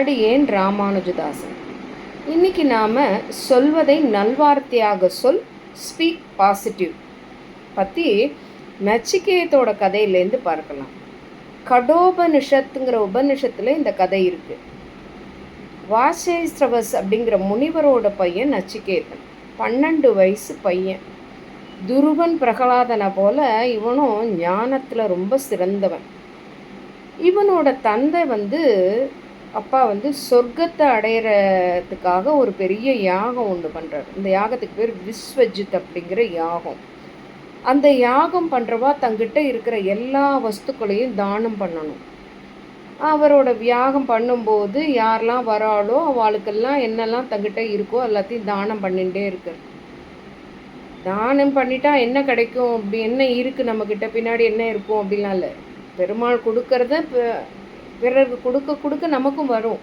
அடியேன் ராமானுஜதாசன்? இன்னைக்கு நாம் சொல்வதை நல்வார்த்தையாக சொல் ஸ்பீக் பாசிட்டிவ் பற்றி நச்சிகேயத்தோட கதையிலேருந்து பார்க்கலாம். கடோபனிஷத்துங்கிற உபனிஷத்தில் இந்த கதை இருக்குது வாசேஸ்ரவஸ் அப்படிங்கிற முனிவரோட பையன் நச்சிகேதன். பன்னெண்டு வயசு பையன். துருவன் பிரகலாதனை போல இவனும் ஞானத்தில் ரொம்ப சிறந்தவன். இவனோட தந்தை வந்து அப்பா வந்து சொர்க்கத்தை அடையிறதுக்காக ஒரு பெரிய யாகம் ஒன்று பண்ணுறாரு இந்த யாகத்துக்கு பேர் விஸ்வஜித் அப்படிங்கிற யாகம். அந்த யாகம் பண்ணுறவா தங்கிட்ட இருக்கிற எல்லா வஸ்துக்களையும் தானம் பண்ணணும். அவரோட யாகம் பண்ணும்போது யாரெல்லாம் வராளோ அவளுக்கெல்லாம் என்னெல்லாம் தங்கிட்ட இருக்கோ எல்லாத்தையும் தானம் பண்ணிகிட்டே இருக்கு தானம் பண்ணிட்டா என்ன கிடைக்கும்? அப்படி என்ன இருக்குது நம்மக்கிட்ட பின்னாடி என்ன இருக்கும்? அப்படிலாம் இல்லை. பெருமாள் கொடுக்கறத பிறருக்கு கொடுக்க கொடுக்க நமக்கும் வரும்.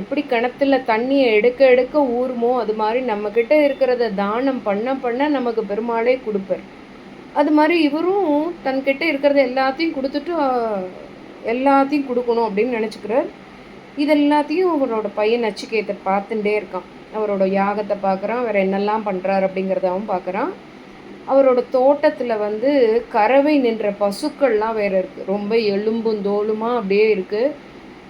எப்படி கிணத்துல தண்ணியை எடுக்க எடுக்க ஊறுமோ அது மாதிரி நம்மக்கிட்ட இருக்கிறத தானம் பண்ண பண்ண நமக்கு பெருமாளே கொடுப்பார். அது மாதிரி இவரும் தன்கிட்ட இருக்கிறத எல்லாத்தையும் கொடுத்துட்டு எல்லாத்தையும் கொடுக்கணும் அப்படின்னு நினச்சிக்கிறார். இது எல்லாத்தையும் அவரோட பையன் நச்சிகேத்தை பார்த்துட்டே இருக்கான். அவரோட யாகத்தை பார்க்குறான் வேறு என்னெல்லாம் பண்ணுறாரு அப்படிங்கிறதாவும் பார்க்குறான். அவரோட தோட்டத்தில் வந்து கறவை நின்ற பசுக்கள்லாம் வேறு இருக்குது ரொம்ப எலும்பும் தோலுமாக அப்படியே இருக்குது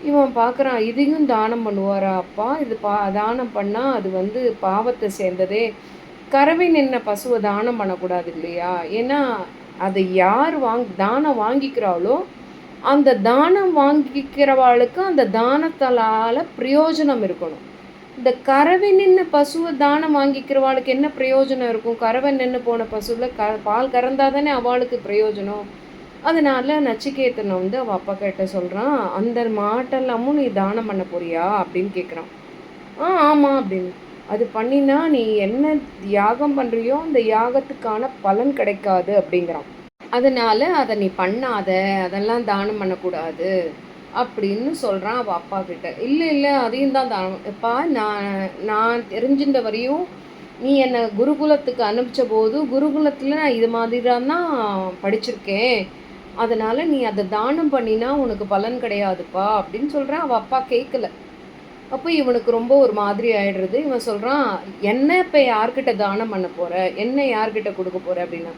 இவன் பார்க்குறான் இதையும் தானம் பண்ணுவாரா அப்பா? இது பா தானம் பண்ணால் அது வந்து பாவத்தை சேர்ந்ததே. கறவை நின்ற பசுவை தானம் பண்ணக்கூடாது இல்லையா? ஏன்னா அதை யார் வாங் தானம் வாங்கிக்கிறாளோ அந்த தானம் வாங்கிக்கிறவாளுக்கு அந்த தானத்தால் பிரயோஜனம் இருக்கணும். இந்த கறவை நின்று பசுவை தானம் வாங்கிக்கிறவாளுக்கு என்ன பிரயோஜனம் இருக்கும்? கறவை நின்று போன பசுவில் க பால் கறந்தால் தானே அவளுக்கு பிரயோஜனம்? அதனால் நச்சிகேத்தனை வந்து அவள் அப்பா கிட்ட சொல்கிறான் அந்த மாட்டெல்லாமும் நீ தானம் பண்ண போறியா? அப்படின்னு கேட்குறான் ஆ ஆமாம் அப்படின்னு. அது பண்ணினா நீ என்ன யாகம் பண்ணுறியோ அந்த யாகத்துக்கான பலன் கிடைக்காது அப்படிங்கிறான். அதனால் அதை நீ பண்ணாத அதெல்லாம் தானம் பண்ணக்கூடாது. அப்படின்னு சொல்கிறான் அவள் அப்பா கிட்ட. இல்லை இல்லை அதையும் தான் தான் எப்பா நான் நான் தெரிஞ்சின்ற வரையும் நீ என்னை குருகுலத்துக்கு அனுப்பிச்ச போது குருகுலத்தில் நான் இது மாதிரி தான் படிச்சிருக்கேன். அதனால் நீ அதை தானம் பண்ணினா உனக்கு பலன் கிடையாதுப்பா அப்படின்னு சொல்கிறேன் அவள் அப்பா கேட்கல அப்போ இவனுக்கு ரொம்ப ஒரு மாதிரி ஆயிடுறது. இவன் சொல்கிறான் என்ன இப்போ யார்கிட்ட தானம் பண்ண போகிற என்ன யார்கிட்ட கொடுக்க போகிற அப்படின்னா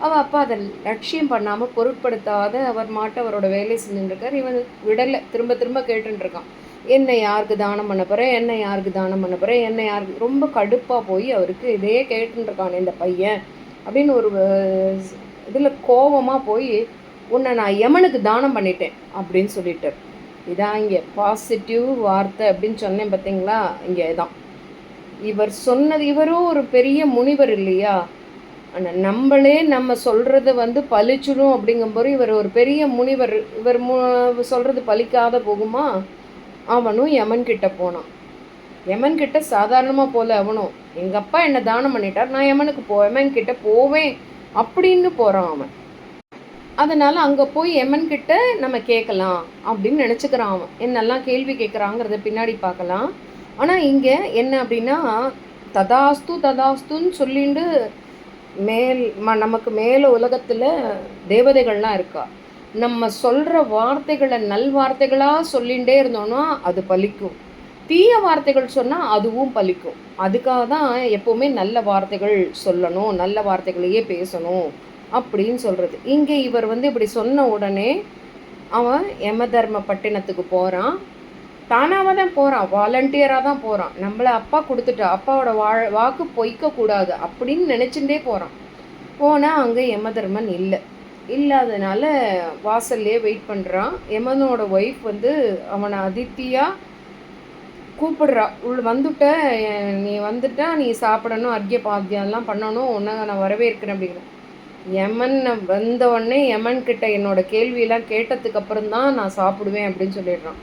அவள் அப்பா அதை லட்சியம் பண்ணாமல் பொருட்படுத்தாத அவர் மாட்ட அவரோட வேலையை செஞ்சுட்டுருக்கார். இவன் விடலை. திரும்ப திரும்ப கேட்டுருக்கான் என்ன யாருக்கு தானம் பண்ண போகிறேன் என்ன யாருக்கு தானம் பண்ண போகிறேன் என்ன யாருக்கு ரொம்ப கடுப்பாக போய் அவருக்கு இதே கேட்டுருக்கான் இந்த பையன். அப்படின்னு ஒரு இதில் கோபமாக போய் உன்னை நான் யமனுக்கு தானம் பண்ணிட்டேன் அப்படின்னு சொல்லிட்டு இதான் இங்கே பாசிட்டிவ் வார்த்தை அப்படின்னு சொன்னேன் பார்த்தீங்களா இங்கே தான் இவர் சொன்னது இவரும் ஒரு பெரிய முனிவர் இல்லையா? ஆனால் நம்மளே நம்ம சொல்கிறத வந்து பழிச்சிடும் அப்படிங்கும்போது இவர் ஒரு பெரிய முனிவர் இவர் மு சொல்கிறது பழிக்காத போகுமா? அவனும் யமன் கிட்ட போனான். யமன் கிட்ட சாதாரணமாக போல அவனும் எங்கள் அப்பா என்னை தானம் பண்ணிட்டார் நான் யமனுக்கு போ யமன் கிட்ட போவேன் அப்படின்னு போகிறான் அவன். அதனால் அங்கே போய் எமன் கிட்ட நம்ம கேட்கலாம் அப்படின்னு நினச்சிக்கிறான் அவன். என்னெல்லாம் கேள்வி கேட்குறாங்கிறத பின்னாடி பார்க்கலாம் ஆனால் இங்கே என்ன அப்படின்னா ததாஸ்து ததாஸ்துன்னு சொல்லிட்டு மேல் ம நமக்கு மேலே உலகத்தில் தேவதைகள்லாம் இருக்கா? நம்ம சொல்கிற வார்த்தைகளை நல் வார்த்தைகளாக சொல்லிகிட்டே இருந்தோம்னா அது பலிக்கும். தீய வார்த்தைகள் சொன்னால் அதுவும் பலிக்கும். அதுக்காக தான் எப்போவுமே நல்ல வார்த்தைகள் சொல்லணும் நல்ல வார்த்தைகளையே பேசணும் அப்படின்னு சொல்கிறது இங்கே இவர் வந்து இப்படி சொன்ன உடனே அவன் யம தர்ம பட்டினத்துக்கு போகிறான் தானாக தான் போகிறான் வாலண்டியராக தான் போகிறான் நம்மளை அப்பா கொடுத்துட்டா அப்பாவோட வா வாக்கு பொய்க்கக்கூடாது அப்படின்னு நினச்சிட்டே போகிறான் போனால் அங்கே யமதர்மன் இல்லை. இல்லாதனால வாசல்லே வெயிட் பண்ணுறான் யமனோட ஒய்ஃப் வந்து அவனை அதித்தியாக கூப்பிடுறா. உள் வந்துட்ட நீ வந்துட்டா நீ சாப்பிடணும் அர்க்கிய பாத்தியம்லாம் பண்ணணும் உன்னை நான் வரவேற்கிறேன் அப்படிங்கிறேன் யமன் வந்த உடனே யமன் கிட்ட என்னோட கேள்வியெல்லாம் கேட்டதுக்கு அப்புறம் தான் நான் சாப்பிடுவேன் அப்படின்னு சொல்லிடுறான்.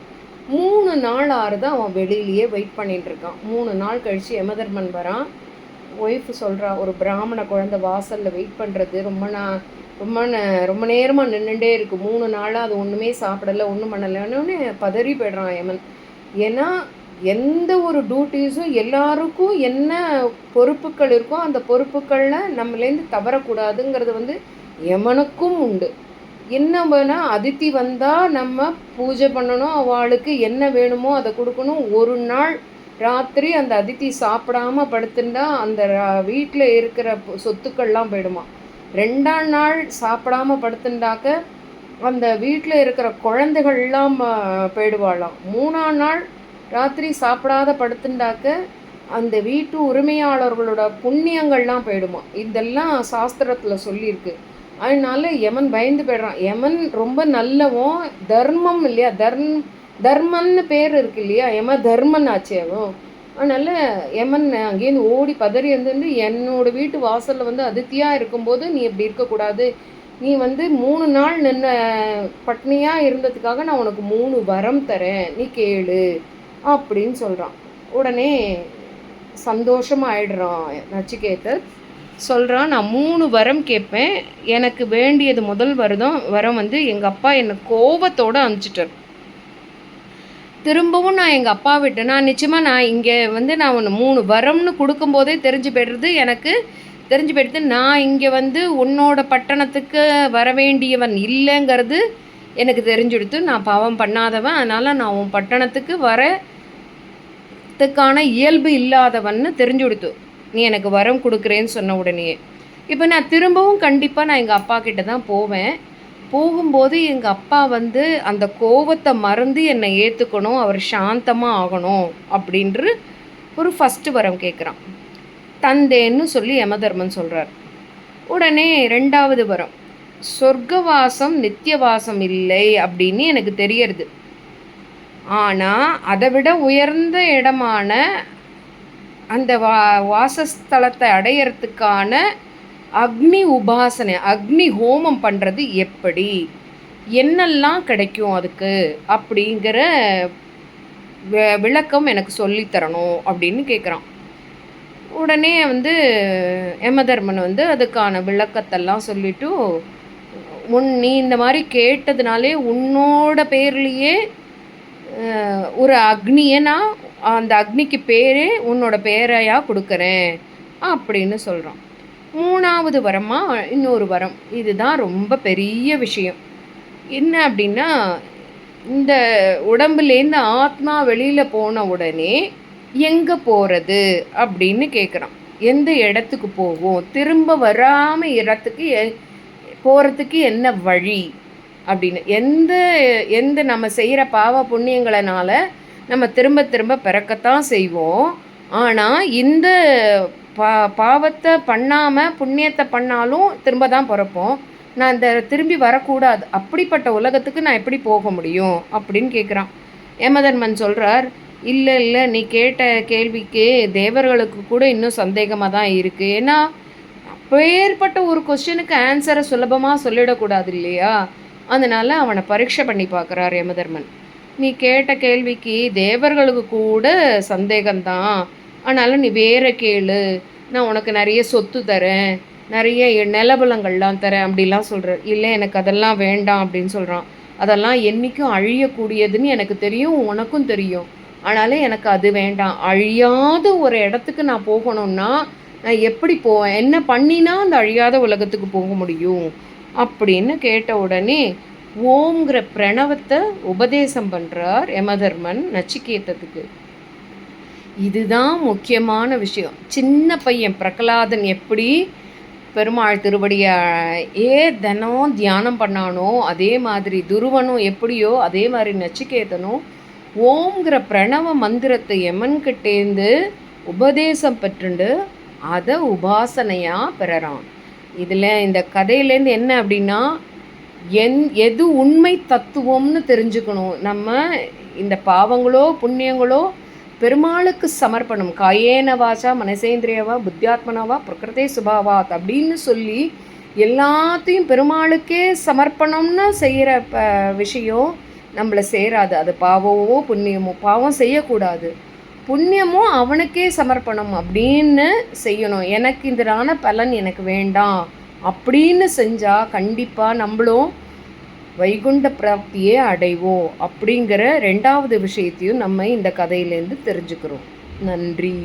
மூணு நாள் ஆறுதான் அவன் வெளியிலேயே வெயிட் பண்ணிகிட்ருக்கான் மூணு நாள் கழித்து யமதர்மன் வரான். ஒய்ஃப் சொல்கிறா ஒரு பிராமண குழந்தை வாசலில் வெயிட் பண்ணுறது ரொம்ப நான் ரொம்ப ரொம்ப நேரமாக நின்றுட்டே இருக்கு. மூணு நாளாக அது ஒன்றுமே சாப்பிடலை ஒன்றும் பண்ணலைன்னு பதறி போய்ட்றான் யமன். ஏன்னா எந்த ஒரு டியூட்டிஸும் எல்லாருக்கும் என்ன பொறுப்புகள் இருக்கோ அந்த பொறுப்புகளில் நம்மளேருந்து தவறக்கூடாதுங்கிறது வந்து யமனுக்கும் உண்டு. என்ன அதித்தி வந்தால் நம்ம பூஜை பண்ணணும் அவளுக்கு என்ன வேணுமோ அதை கொடுக்கணும். ஒரு நாள் ராத்திரி அந்த அதித்தி சாப்பிடாம படுத்துட்டா அந்த வீட்டில் இருக்கிற சொத்துக்கள்லாம் போயிடுமா. ரெண்டாம் நாள் சாப்பிடாம படுத்துட்டாக்க அந்த வீட்டில் இருக்கிற குழந்தைகள்லாம் போயிடுவாளாம். மூணாம் நாள் ராத்திரி சாப்பிடாத படுத்துட்டாக்க அந்த வீட்டு உரிமையாளர்களோட புண்ணியங்கள்லாம் போயிடுமா. இதெல்லாம் சாஸ்திரத்தில் சொல்லியிருக்கு. அதனால யமன் பயந்து போயிடுறான். யமன் ரொம்ப நல்லவன் தர்மம் இல்லையா? தர்ம் தர்மன்னு பேர் இருக்கு இல்லையா? யம தர்மன் ஆச்சு அவன். அதனால் யமன் அங்கேருந்து ஓடி பதறி வந்து என்னோட வீட்டு வாசலில் வந்து அதித்தியாக இருக்கும்போது நீ இப்படி இருக்கக்கூடாது. நீ வந்து மூணு நாள் நின்ன பட்னியாக இருந்ததுக்காக நான் உனக்கு மூணு வரம் தரேன். நீ கேளு அப்படின்னு சொல்கிறான் உடனே சந்தோஷமாக ஆயிடுறான் நச்சிகேதர். சொல்கிறான் நான் மூணு வரம் கேட்பேன். எனக்கு வேண்டியது முதல் வருதம் வரம் வந்து எங்கள் அப்பா என்னை கோபத்தோடு அனுப்பிச்சிட்டார். திரும்பவும் நான் எங்கள் அப்பா விட்டு நான் நிச்சயமாக நான் இங்கே வந்து நான் ஒன்று மூணு வரம்னு கொடுக்கும்போதே தெரிஞ்சு போய்டுறது எனக்கு தெரிஞ்சு போயிடுது. நான் இங்கே வந்து உன்னோட பட்டணத்துக்கு வர வேண்டியவன் இல்லைங்கிறது எனக்கு தெரிஞ்சுடுத்து. நான் பாவம் பண்ணாதவன். அதனால் நான் உன் பட்டணத்துக்கு வரத்துக்கான இயல்பு இல்லாதவன்னு தெரிஞ்சு கொடுத்து நீ எனக்கு வரம் கொடுக்குறேன்னு சொன்ன உடனே. இப்போ நான் திரும்பவும் கண்டிப்பாக நான் எங்கள் அப்பா கிட்ட தான் போவேன். போகும்போது எங்கள் அப்பா வந்து அந்த கோவத்தை மறந்து என்னை ஏற்றுக்கணும் அவர் சாந்தமாக ஆகணும் அப்படின்று ஒரு ஃபஸ்ட்டு வரம் கேட்குறான் தந்தேன்னு சொல்லி யமதர்மன் சொல்கிறார் உடனே ரெண்டாவது வரம் சொர்க்கவாசம் நித்தியவாசம் இல்லை அப்படின்னு எனக்கு தெரியறது. ஆனால் அதை விட உயர்ந்த இடமான அந்த வா வாசஸ்தலத்தை அடையிறதுக்கான அக்னி உபாசனை அக்னி ஹோமம் பண்ணுறது எப்படி? என்னெல்லாம் கிடைக்கும் அதுக்கு? அப்படிங்கிற விளக்கம் எனக்கு சொல்லித்தரணும் அப்படின்னு கேட்குறான் உடனே வந்து யமதர்மன் வந்து அதுக்கான விளக்கத்தெல்லாம் சொல்லிவிட்டு உன் நீ இந்த மாதிரி கேட்டதுனாலே உன்னோட பேர்லேயே ஒரு அக்னியை நான் அந்த அக்னிக்கு பேரே உன்னோட பேரையாக கொடுக்குறேன் அப்படின்னு சொல்கிறான் மூணாவது வரமாக இன்னொரு வரம். இதுதான் ரொம்ப பெரிய விஷயம். என்ன அப்படின்னா இந்த உடம்புலேருந்து ஆத்மா வெளியில் போன உடனே எங்கே போகிறது அப்படின்னு கேட்குறான் எந்த இடத்துக்கு போகும் திரும்ப வராமல் இடத்துக்கு போகிறதுக்கு என்ன வழி? அப்படின்னு. எந்த எந்த நம்ம செய்கிற பாவ புண்ணியங்களனால நம்ம திரும்ப திரும்ப பிறக்கத்தான் செய்வோம். ஆனால் இந்த பா பாவத்தை பண்ணாமல் புண்ணியத்தை பண்ணாலும் திரும்ப தான் பிறப்போம். நான் இந்த திரும்பி வரக்கூடாது. அப்படிப்பட்ட உலகத்துக்கு நான் எப்படி போக முடியும்? அப்படின்னு கேட்குறான் ஏமதன்மன் சொல்கிறார் இல்லை இல்லை நீ கேட்ட கேள்விக்கு தேவர்களுக்கு கூட இன்னும் சந்தேகமாக தான் இருக்குது ஏன்னா அப்பேற்பட்ட ஒரு கொஸ்டினுக்கு ஆன்சரை சுலபமாக சொல்லிடக்கூடாது இல்லையா? அதனால் அவனை பரீட்சை பண்ணி பார்க்குறார் யமதர்மன். நீ கேட்ட கேள்விக்கு தேவர்களுக்கு கூட சந்தேகம்தான். ஆனாலும் நீ வேற கேளு. நான் உனக்கு நிறைய சொத்து தரேன். நிறைய நிலபலங்கள்லாம் தரேன் அப்படிலாம் சொல்கிற இல்லை எனக்கு அதெல்லாம் வேண்டாம் அப்படின்னு சொல்கிறான் அதெல்லாம் என்றைக்கும் அழியக்கூடியதுன்னு எனக்கு தெரியும் உனக்கும் தெரியும். ஆனாலும் எனக்கு அது வேண்டாம். அழியாத ஒரு இடத்துக்கு நான் போகணும்னா நான் எப்படி போவேன்? என்ன பண்ணினா அந்த அழியாத உலகத்துக்கு போக முடியும்? அப்படின்னு கேட்ட உடனே ஓங்கிற பிரணவத்தை உபதேசம் பண்ணுறார் யமதர்மன் நச்சிகேத்தத்துக்கு இதுதான் முக்கியமான விஷயம். சின்ன பையன் பிரகலாதன் எப்படி பெருமாள் திருவடிய ஏ தினம் தியானம் பண்ணானோ அதே மாதிரி துருவனும் எப்படியோ அதே மாதிரி நச்சிகேதனும் ஓம்ங்கிற பிரணவ மந்திரத்தை எமன்கிட்டேந்து உபதேசம் பெற்றுண்டு அதை உபாசனையாக பெறறான். இதில் இந்த கதையிலேருந்து என்ன அப்படின்னா என் எது உண்மை தத்துவம்னு தெரிஞ்சுக்கணும். நம்ம இந்த பாவங்களோ புண்ணியங்களோ பெருமாளுக்கு சமர்ப்பணம். காயேன வாசா மனசேந்திரியவா புத்தியாத்மனாவா பிரகிருதே சுபாவாத் அப்படின்னு சொல்லி எல்லாத்தையும் பெருமாளுக்கே சமர்ப்பணம்னு செய்கிற ப விஷயம் நம்மளை சேராது. அது பாவமோ புண்ணியமோ பாவம் செய்யக்கூடாது. புண்ணியமும் அவனுக்கே சமர்ப்பணம் அப்படின்னு செய்யணும். எனக்கு இதனான பலன் எனக்கு வேண்டாம். அப்படின்னு செஞ்சால் கண்டிப்பாக நம்மளும் வைகுண்ட பிராப்தியே அடைவோம் அப்படிங்கிற ரெண்டாவது விஷயத்தையும் நம்ம இந்த கதையிலேருந்து தெரிஞ்சுக்கிறோம். நன்றி.